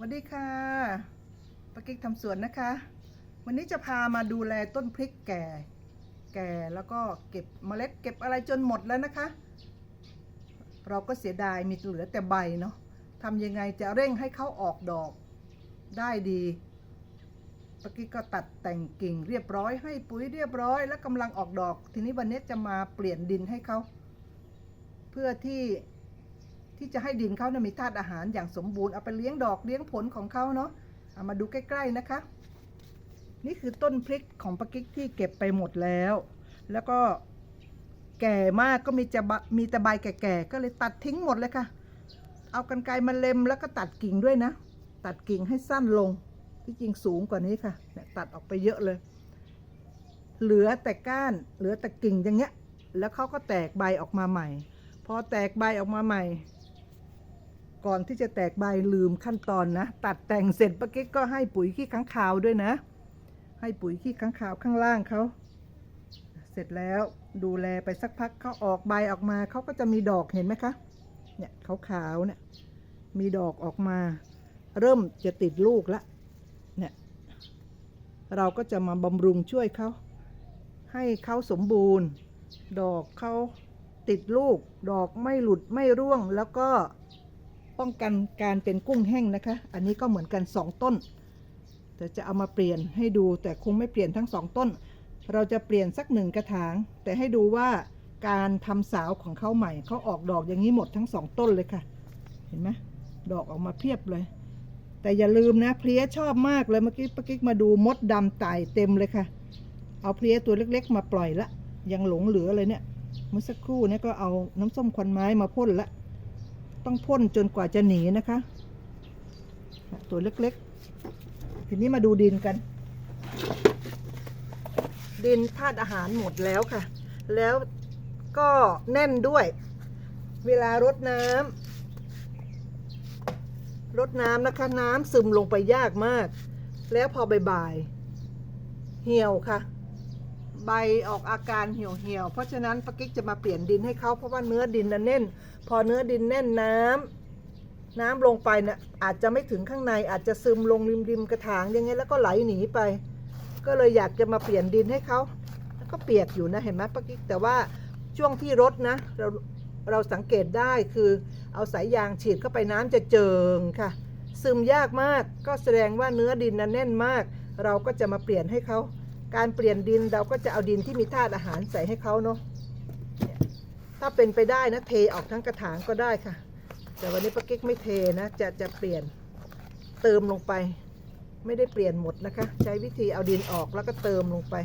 สวัสดีค่ะป้ากิ๊กทำสวนนะคะ วันนี้จะพามาดูแลต้นพริกแก่ แก่แล้วก็เก็บเมล็ดเก็บอะไรจนหมดแล้วนะคะ เราก็เสียดายมีเหลือแต่ใบเนาะทำยังไงจะเร่งให้เขาออกดอกได้ดีป้ากิ๊กก็ตัดแต่งกิ่งเรียบร้อยให้ปุ๋ยเรียบร้อย แล้วกำลังออกดอก ทีนี้วันนี้จะมาเปลี่ยนดินให้เขาเพื่อที่ ที่จะให้ดินเขาเนี่ยมีธาตุอาหารอย่างสมบูรณ์เอาไปเลี้ยงดอกเลี้ยงผลของเขาเนาะเอามาดูใกล้ ๆนะคะ นี่คือต้นพริกของปากิ๊กที่เก็บไปหมดแล้ว แล้วก็แก่มากก็มีจะบะมีแต่ใบแก่ๆก็เลยตัดทิ้งหมดเลยค่ะ เอากันไกรมาเล็มแล้วก็ตัดกิ่งด้วยนะ ตัดกิ่งให้สั้นลงที่จริงสูงกว่านี้ค่ะเนี่ยตัดออกไปเยอะเลย เหลือแต่ก้านเหลือแต่กิ่งอย่างเงี้ย แล้วเขาก็แตกใบออกมาใหม่ พอแตกใบออกมาใหม่ ก่อนที่จะแตกใบลืมขั้นตอนนะ ตัดแต่งเสร็จปะกิ๊กก็ให้ปุ๋ยขี้ค้างคาวด้วยนะ ให้ปุ๋ยขี้ค้างคาวข้างล่างเขาเสร็จแล้วดูแลไปสักพักเขาออกใบออกมาเขาก็จะมีดอกเห็นไหมคะเนี่ยขาวๆเนี่ยมีดอกออกมา เริ่มจะติดลูกล้วเนี่ยเราก็จะมาบำรุงช่วยเขาให้เขาสมบูรณ์ ดอกเขาติดลูก ดอกไม่หลุดไม่ร่วงแล้วก็ ป้องกันการเป็นกุ้งแห้งนะคะ อันนี้ก็เหมือนกันสองต้น แต่จะเอามาเปลี่ยนให้ดูแต่คงไม่เปลี่ยนทั้งสองต้น เราจะเปลี่ยนสักหนึ่งกระถาง แต่ให้ดูว่าการทำสาวของเขาใหม่เขาออกดอกอย่างนี้หมดทั้งสองต้นเลยค่ะ เห็นไหมดอกออกมาเพียบเลย แต่อย่าลืมนะเพลี้ยชอบมากเลยเมื่อกี้ปะกิ๊กมาดูมดดำไต่เต็มเลยค่ะ เอาเพลี้ยตัวเล็ก ๆ มาปล่อยละยังหลงเหลือเลยเนี่ยเมื่อสักครู่เนี่ยก็เอาน้ำส้มควันไม้มาพ่นละ ต้องพ่นจนกว่าจะหนีนะคะ ตัวเล็กๆ ทีนี้มาดูดินกัน ดินธาตุอาหารหมดแล้วค่ะ แล้วก็แน่นด้วย เวลารดน้ำรดน้ำนะคะ น้ำซึมลงไปยากมาก แล้วพอบ่ายๆเหี่ยวค่ะ ใบออกอาการเหี่ยวเหี่ยวๆเพราะฉะนั้นปากิ๊กจะมาเปลี่ยนดินให้เขาเพราะว่าเนื้อดินน่ะแน่น พอเนื้อดินแน่นน้ำน้ำลงไปเนี่ยอาจจะไม่ถึงข้างในอาจจะซึมลงริมริมๆกระถางย่างเงี้ยแล้วก็ไหลหนีไป ก็เลยอยากจะมาเปลี่ยนดินให้เขาแล้วก็เปียกอยู่นะเห็นไหมปากิ๊กแต่ว่าช่วงที่รดนะเราเราสังเกตได้คือเอาสายยางฉีดเข้าไปน้ำจะเจิงค่ะ ซึมยากมากก็แสดงว่าเนื้อดินน่ะแน่นมาก เราก็จะมาเปลี่ยนให้เขา การเปลี่ยนดินเราก็จะเอาดินที่มีธาตุอาหารใส่ให้เขาเนาะถ้าเป็นไปได้นะเทออกทั้งกระถางก็ได้ค่ะ แต่วันนี้ป้ากิ๊กไม่เทนะจะจะเปลี่ยนเติมลงไป ไม่ได้เปลี่ยนหมดนะคะ ใช้วิธีเอาดินออกแล้วก็เติมลงไป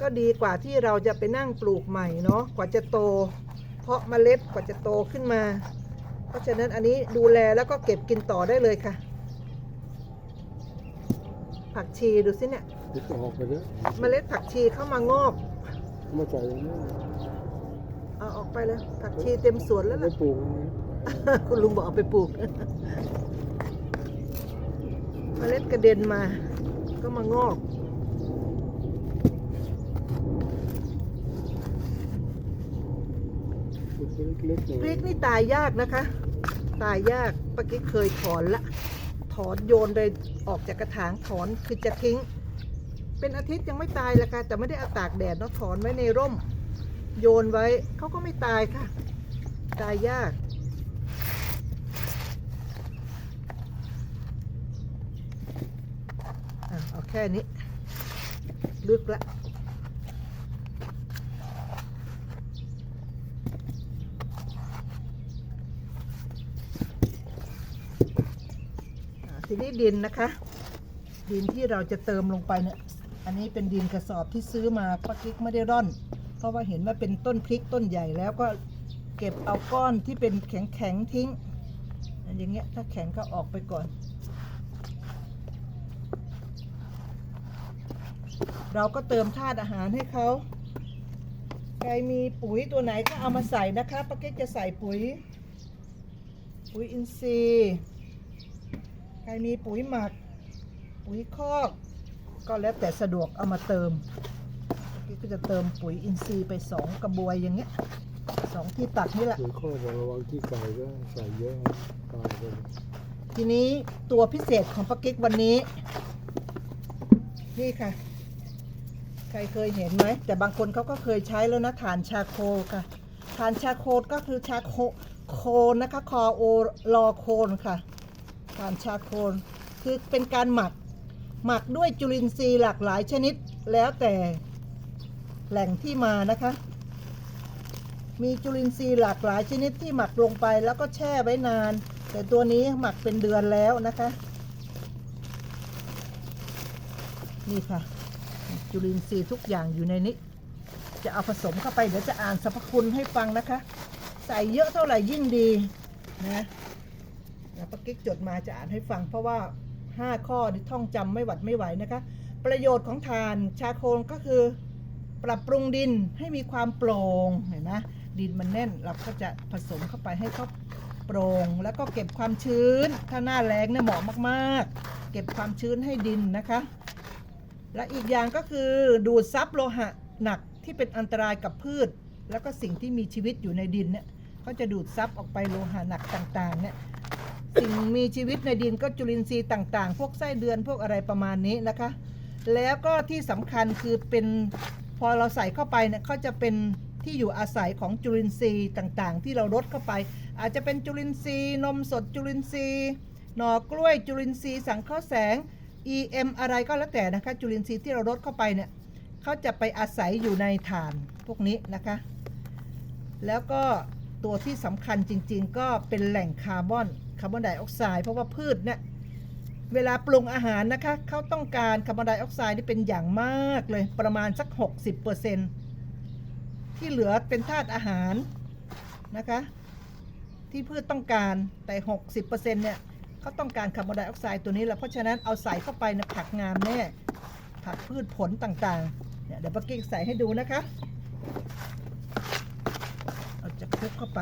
ก็ดีกว่าที่เราจะไปนั่งปลูกใหม่เนาะกว่าจะโต เพาะเมล็ดกว่าจะโตขึ้นมา เพราะฉะนั้นอันนี้ดูแลแล้วก็เก็บกินต่อได้เลยค่ะ ผักชีดูสิเนี่ยติดออกไปเนี่ยเมล็ดผักชีเข้ามางอกมาใส่อย่างนี้เอาออกไปเลยผักชีเต็มสวนแล้วไม่ล่ะ ปลูกคุณลุงบอกเอาไปปลูก เมล็ดกระเด็นมา ก็มางอก ปลูก เล็กๆพริกนี่ตายยากนะคะ ตายยากปกิเคยถอนละ ถอนโยนเลยออกจากกระถางถอนคือจะทิ้ง เป็นอาทิตย์ยังไม่ตายละค่ะแต่ไม่ได้เอาตากแดดเนาะถอนไว้ในร่ม โยนไว้เขาก็ไม่ตายค่ะ ตายยากอเอาแค่นี้ ลึกละ ทีนี้ดินนะคะ ดินที่เราจะเติมลงไปเนี่ย อันนี้เป็นดินกระสอบที่ซื้อมาป้ากิ๊กไม่ได้ร่อน เพราะว่าเห็นว่าเป็นต้นพริกต้นใหญ่แล้วก็เก็บเอาก้อนที่เป็นแข็งแข็งทิ้ง อย่างเงี้ยถ้าแข็งก็ออกไปก่อน เราก็เติมธาตุอาหารให้เขาใครมีปุ๋ยตัวไหนก็เอามาใส่นะคะป้ากิ๊กจะใส่ปุ๋ย ปุ๋ยอินทรีย์ ใครมีปุ๋ยหมัก ปุ๋ยคอก ก็แล้วแต่สะดวกเอามาเติมกิ๊กก็จะเติมปุ๋ยอินทรีย์ไปสองกระบวยอย่างเงี้ยสองที่ตักนี่แหละหรือข้อบอกระวังที่ไก่ก็ใส่เยอะตายไปเลยทีนี้ตัวพิเศษของป้ากิ๊กวันนี้ นี่ค่ะ ใครเคยเห็นไหม แต่บางคนเขาก็เคยใช้แล้วนะฐานชาโคค่ะฐานชาโคก็คือชาโคโคนนะคะคอโอรอโคนค่ะ ฐานชาโคนคือเป็นการหมักหมักด้วยจุลินทรีย์หลากหลายชนิดแล้วแต่แหล่งที่มานะคะ มีจุลินทรีย์หลากหลายชนิดที่หมักลงไปแล้วก็แช่ไว้นาน แต่ตัวนี้หมักเป็นเดือนแล้วนะคะ นี่ค่ะ จุลินทรีย์ทุกอย่างอยู่ในนี้ จะเอาผสมเข้าไปเดี๋ยวจะอ่านสรรพคุณให้ฟังนะคะ ใส่เยอะเท่าไหร่ยิ่งดีนะ เดี๋ยวป้ากิ๊กจดมาจะอ่านให้ฟัง เพราะว่า 5 ข้อนี่ท่องจำไม่หวัดไม่ไหวนะคะ ประโยชน์ของถ่านชาโคลก็คือ ปรับปรุงดินให้มีความโปร่งเห็นไหมดินมันแน่นเราก็จะผสมเข้าไปให้เขาโปร่งแล้วก็เก็บความชื้น ถ้าหน้าแรงเนี่ยเหมาะมากๆ เก็บความชื้นให้ดินนะคะ และอีกอย่างก็คือดูดซับโลหะหนักที่เป็นอันตรายกับพืช แล้วก็สิ่งที่มีชีวิตอยู่ในดินเนี่ยก็จะดูดซับออกไปโลหะหนักต่างๆเนี่ย สิ่งมีชีวิตในดินก็จุลินทรีย์ต่างๆ พวกไส้เดือนพวกอะไรประมาณนี้นะคะ แล้วก็ที่สำคัญคือเป็นพอเราใส่เข้าไปเนี่ยเขาจะเป็นที่อยู่อาศัยของจุลินทรีย์ต่างๆ ที่เราลดเข้าไป อาจจะเป็นจุลินทรีย์นมสดจุลินทรีย์หน่อกล้วยจุลินทรีย์สังเคราะห์แสง EM อะไรก็แล้วแต่นะคะ จุลินทรีย์ที่เราลดเข้าไปเนี่ยเขาจะไปอาศัยอยู่ในฐานพวกนี้นะคะ แล้วก็ตัวที่สำคัญจริง ๆ ก็เป็นแหล่งคาร์บอน คาร์บอนไดออกไซด์เพราะว่าพืชเนี่ยเวลาปรุงอาหารนะคะเขาต้องการคาร์บอนไดออกไซด์ที่เป็นอย่างมากเลยประมาณสัก 60%ที่เหลือเป็นธาตุอาหารนะคะ ที่พืชต้องการแต่ 60%เนี่ยเขาต้องการคาร์บอนไดออกไซด์ตัวนี้แหละเพราะฉะนั้นเอาใส่เข้าไปนะผักงามแน่ผักพืชผลต่างๆเนี่ยเดี๋ยวป้ากิ๊กใส่ให้ดูนะคะเราจะคลุกเข้าไป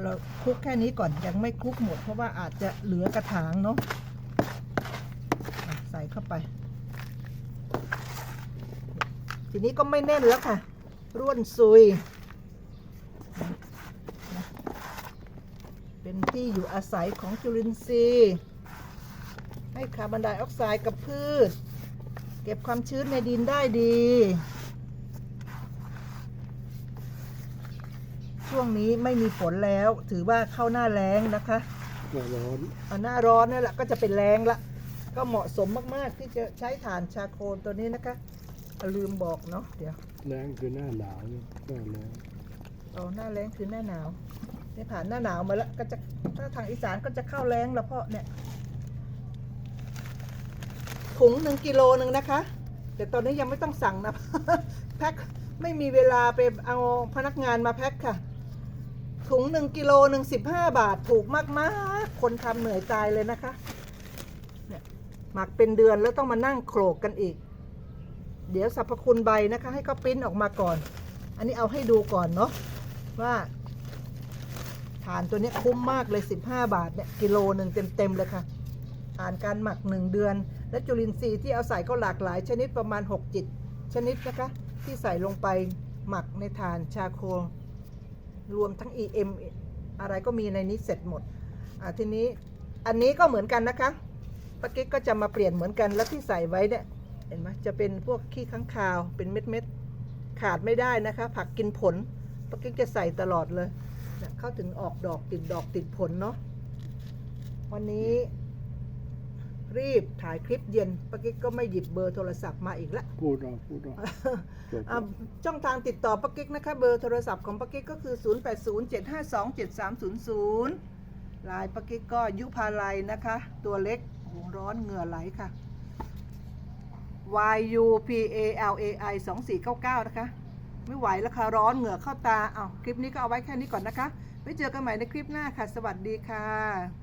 เราคลุกแค่นี้ก่อนยังไม่คลุกหมด เพราะว่าอาจจะเหลือกระถางเนาะใส่เข้าไป ทีนี้ก็ไม่แน่นแล้วค่ะ ร่วนซุย เป็นที่อยู่อาศัยของจุลินทรีย์ ให้คาร์บอนไดออกไซด์กับพืช เก็บความชื้นในดินได้ดี ช่วงนี้ไม่มีฝนแล้ว ถือว่าเข้าหน้าแล้งนะคะหน้าร้อนอะหน้าร้อนนั่นแหละก็จะเป็นแรงละ ก็เหมาะสมมากๆที่จะใช้ถ่านชาโคลตัวนี้นะคะอะลืมบอกเนาะเดี๋ยวแรงคือหน้าหนาวเนี่ยหน้าแรงเอาหน้าแรงคือหน้าหนาวนี่ผ่านหน้าหนาวมาแล้วก็จะถ้าทางอีสานก็จะเข้าแรงแล้วเพราะเนี่ยถุงหนึ่งกิโลหนึ่งนะคะ แต่ตอนนี้ยังไม่ต้องสั่งนะ แพ็คไม่มีเวลาไปเอาพนักงานมาแพ็คค่ะ ถุงหนึ่งกิโลหนึ่งสิบห้าบาทถูกมากๆ คนทำเหนื่อยตายเลยนะคะเนี่ยหมักเป็นเดือนแล้วต้องมานั่งโขลกกันอีก เดี๋ยวสรรพคุณใบนะคะ ให้เขาปริ้นออกมาก่อน อันนี้เอาให้ดูก่อนเนาะว่าฐานตัวนี้คุ้มมากเลย 15 บาทเนี่ยกิโลหนึ่งเต็มๆเลยค่ะผ่านการหมัก 1 เดือน และจุลินทรีย์ที่เอาใส่ก็หลากหลาย ชนิดประมาณ 6 จิต ชนิดนะคะ ที่ใส่ลงไปหมักในฐานชาโคล รวมทั้ง EM อะไรก็มีในนี้เสร็จหมดอะทีนี้อันนี้ก็เหมือนกันนะคะปกิ๊กก็จะมาเปลี่ยนเหมือนกันแล้วที่ใส่ไว้เนี่ยเห็นไหมจะเป็นพวกขี้ค้างคาวเป็นเม็ดเม็ดๆขาดไม่ได้นะคะ ผักกินผลปกิ๊กจะใส่ตลอดเลยเนี่ยเข้าถึงออกดอกติดดอกติดผลเนาะวันนี้ รีบถ่ายคลิปเย็นปากิ๊กก็ไม่หยิบเบอร์โทรศัพท์มาอีกแล้วพูดเอาพูดเอาจบอะช่องทางติดต่อปักกิ๊กนะคะเบอร์โทรศัพท์ของปักกิ๊กก็คือ 0807527300ลายปักกิ๊กก็ยุพาลัยนะคะ ตัวเล็กโอ้โหร้อนเหงื่อไหลค่ะ Y U P A L A I 2499 นะคะ ไม่ไหวแล้วค่ะ ร้อนเหงื่อเข้าตาเอาวคลิปนี้ก็เอาไว้แค่นี้ก่อนนะคะไว้เจอกันใหม่ในคลิปหน้าค่ะ สวัสดีค่ะ